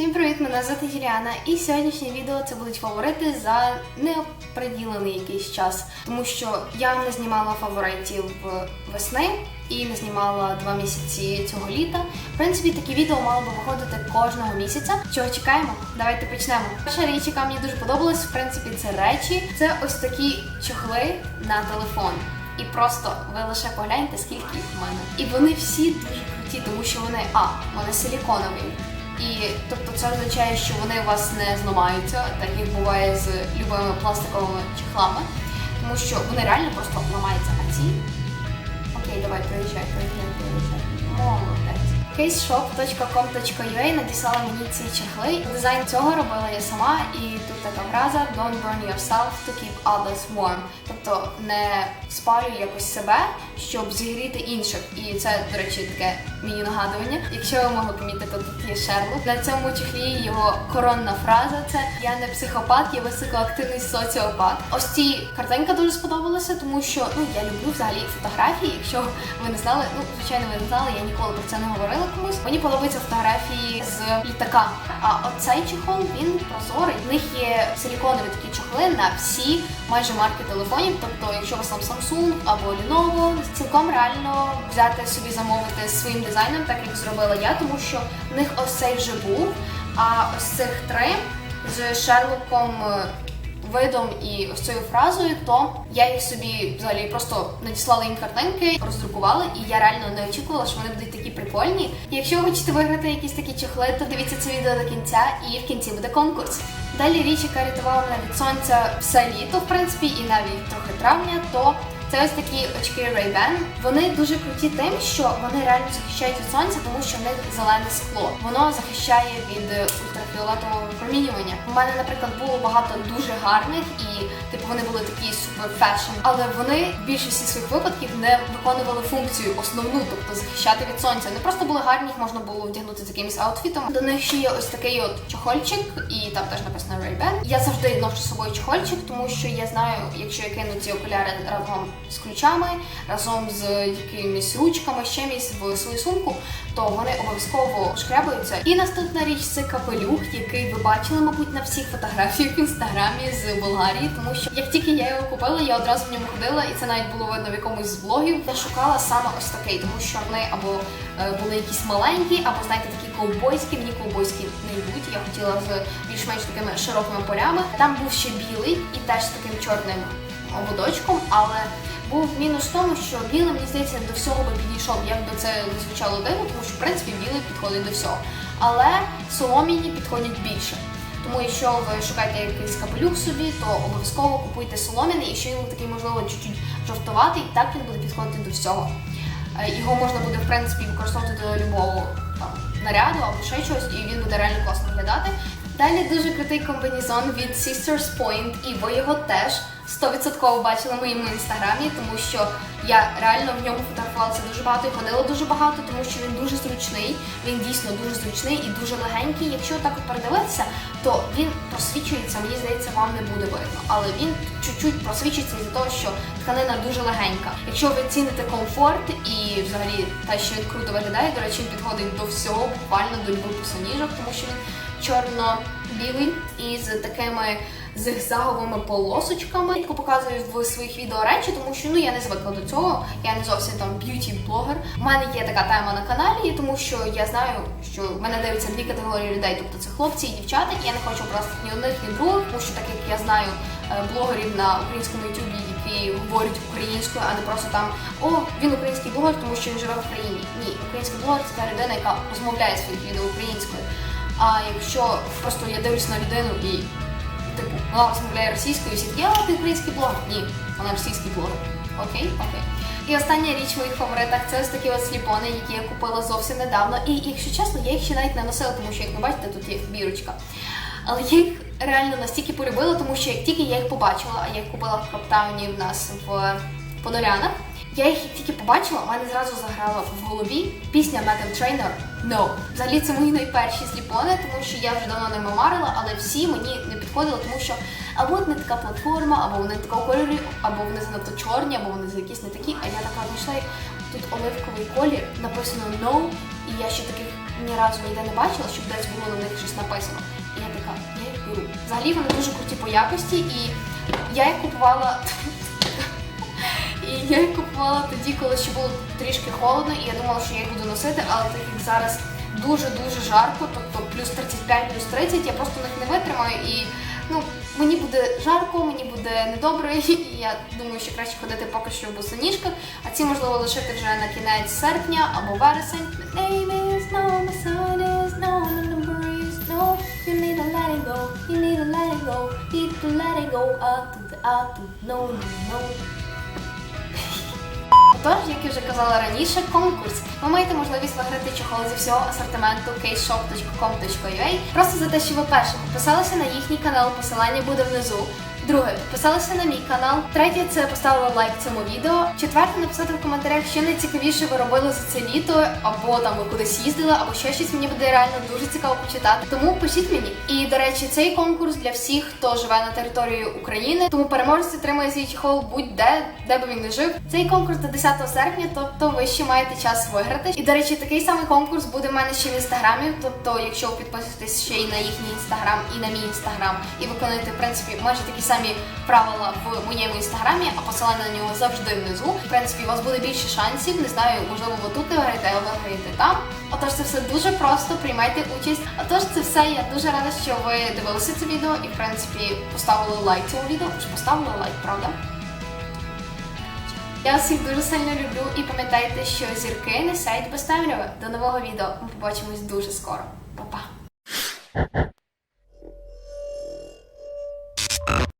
Всім привіт! Мене звати Юліана, і сьогоднішнє відео це будуть фаворити за неоприділений якийсь час, тому що я не знімала фаворитів весни і не знімала два місяці цього літа. В принципі, такі відео мало би виходити кожного місяця. Чого чекаємо? Давайте почнемо. Перша річ, яка мені дуже подобалась, в принципі, це речі. Це ось такі чохли на телефон. І просто ви лише погляньте, скільки їх в мене. І вони всі дуже круті, тому що вони а, вони силіконові. І тобто це означає, що вони у вас не зламаються, так як буває з любими пластиковими чехлами, тому що вони реально просто ламаються. А ці окей, давай приїжджай, приїжджай, приїжджай. Молодець. caseshop.com.ua надіслала мені ці чехли. Дизайн цього робила я сама, і тут така фраза Don't burn yourself to keep others warm. Тобто не спалюй якось себе, щоб зігріти інших. І це, до речі, таке мені нагадування. Якщо ви могли помітити, тут є Шерлок. На цьому чехлі його коронна фраза це Я не психопат, я високоактивний соціопат. Ось ці картинка дуже сподобалася, тому що ну я люблю взагалі фотографії. Якщо ви не знали, ну звичайно, ви не знали, я ніколи про це не говорила комусь. Мені подобаються фотографії з літака. А оцей чехол він прозорий. В них є силіконові такі чохли на всі майже марки телефонів. Тобто, якщо у вас там Samsung або Lenovo, цілком реально взяти собі замовити своїм дизайном, так як зробила я, тому що в них ось цей вже був. А ось цих три з Шерлоком. Видом і ось цією фразою, то я їх собі взагалі просто надіслала їм картинки, роздрукувала, і я реально не очікувала, що вони будуть такі прикольні. І якщо ви хочете виграти якісь такі чехли, то дивіться це відео до кінця, і в кінці буде конкурс. Далі річ, яка рятувала мене від сонця все літо, в принципі, і навіть трохи травня, то це ось такі очки Ray-Ban. Вони дуже круті тим, що вони реально захищають від сонця, тому що в них зелене скло. Воно захищає від е, ультрафіолетового випромінювання. У мене, наприклад, було багато дуже гарних і типу вони були такі супер фешн, але вони в більшості своїх випадків не виконували функцію основну, тобто захищати від сонця. Вони просто були гарні, їх можна було вдягнути з якимось аутфітом. До них ще є ось такий от чохольчик, і там теж написано Ray-Ban. Я завжди ношу з собою чохольчик, тому що я знаю, якщо я кину ці окуляри разом з ключами, разом з якимись ручками, з чимось в свою сумку, то вони обов'язково шкрябаються. І наступна річ це капелюх, який ви бачили, мабуть, на всіх фотографіях в інстаграмі з Болгарії, тому що як тільки я його купила, я одразу в ньому ходила, і це навіть було видно в якомусь з блогів. Я шукала саме ось такий, тому що вони або е, були якісь маленькі, або знаєте, такі ковбойські. Мені ковбойські не йдуть. Я хотіла з більш-менш такими широкими полями. Там був ще білий і теж з таким чорним ободочком, але був мінус в тому, що білий, мені здається, до всього би підійшов. Як би це не звучало дивно, тому що в принципі білий підходить до всього. Але солом'яні підходять більше. Тому якщо ви шукаєте якийсь капелюх собі, то обов'язково купуйте солом'яний, і ще він такий, можливо, чуть-чуть жовтуватий, так він буде підходити до всього. Е, Його можна буде в принципі використовувати до любого там, наряду або ще чогось, і він буде реально класно виглядати. Далі дуже крутий комбінезон від Sisters Point, і ви його теж 100% бачили в моєму інстаграмі, тому що я реально в ньому фотографувалася дуже багато і ходила дуже багато, тому що він дуже зручний, він дійсно дуже зручний і дуже легенький. Якщо так от передивитися, то він просвічується, мені здається, вам не буде видно, але він чуть-чуть просвічується із-за того, що тканина дуже легенька. Якщо ви ціните комфорт і взагалі те, що він круто виглядає, до речі, він підходить до всього, буквально до любих посоніжок, тому що він чорно-білий із такими зигзаговими полосочками. Я показую в своїх відео речі, тому що ну я не звикла до цього. Я не зовсім там б'юті-блогер. У мене є така тема на каналі, тому що я знаю, що мене дивляться дві категорії людей, тобто це хлопці і дівчата. І я не хочу образити ні одних, ні других, тому що так як я знаю е, блогерів на українському ютубі, які говорять українською, а не просто там о, він український блогер, тому що він живе в Україні. Ні, український блогер це та людина, яка розмовляє своїх відео українською. А якщо просто я дивлюсь на людину і типу вона розмовляє російською, і всі такі, а ти український блогер. Ні, вона російський блогер. Окей, окей. І остання річ в моїх фаворитах це ось такі от сліпони, які я купила зовсім недавно. І якщо чесно, я їх ще навіть не носила, тому що, як ви бачите, тут є бірочка. Але я їх реально настільки полюбила, тому що як тільки я їх побачила, а я їх купила в Кроптауні в нас в Подолянах, я їх тільки побачила, у мене зразу заграла в голові пісня Megan Trainor No. Взагалі це мої найперші сліпони, тому що я вже давно ними марила, але всі мені не підходили, тому що або не така платформа, або вони такого кольору, або вони занадто чорні, або вони якісь не такі. А я така знайшла тут оливковий колір, написано No, і я ще таких ні разу ніде не бачила, щоб десь було на них щось написано. І я така, я їх беру. Взагалі вони дуже круті по якості, і я їх купувала. Я їх купувала тоді, коли ще було трішки холодно, і я думала, що я їх буду носити, але так як зараз дуже-дуже жарко, тобто плюс 35, плюс 30, я просто них не витримаю і ну, мені буде жарко, мені буде недобре, і я думаю, що краще ходити поки що в босоніжках, а ці можливо лишити вже на кінець серпня або вересень. Need to let it go, you to the out to no, no, no. Отож, як я вже казала раніше, конкурс. Ви маєте можливість виграти чохол зі всього асортименту caseshop.com.ua просто за те, що ви перше підписалися на їхній канал, посилання буде внизу. Друге, підписалися на мій канал. Третє це поставили лайк цьому відео. Четверте, написати в коментарях, що найцікавіше ви робили за це літо, або там ви кудись їздили, або ще щось мені буде реально дуже цікаво почитати. Тому пишіть мені. І до речі, цей конкурс для всіх, хто живе на території України. Тому переможець отримає свій чехол будь-де, де би він не жив. Цей конкурс до 10 серпня, тобто ви ще маєте час виграти. І до речі, такий самий конкурс буде в мене ще в інстаграмі. Тобто, якщо ви підписуєтесь ще й на їхній інстаграм і на мій інстаграм, і виконуєте в принципі майже такі самі правила в моєму інстаграмі, а посилання на нього завжди внизу. В принципі, у вас буде більше шансів. Не знаю, можливо, ви тут не виграєте, а ви виграєте там. Отож, це все дуже просто. Приймайте участь. Отож, це все. Я дуже рада, що ви дивилися це відео і в принципі поставили лайк цьому відео. Ж поставили лайк, правда? Я всіх дуже сильно люблю і пам'ятайте, що зірки не сяють без. До нового відео. Ми побачимось дуже скоро. Па-па!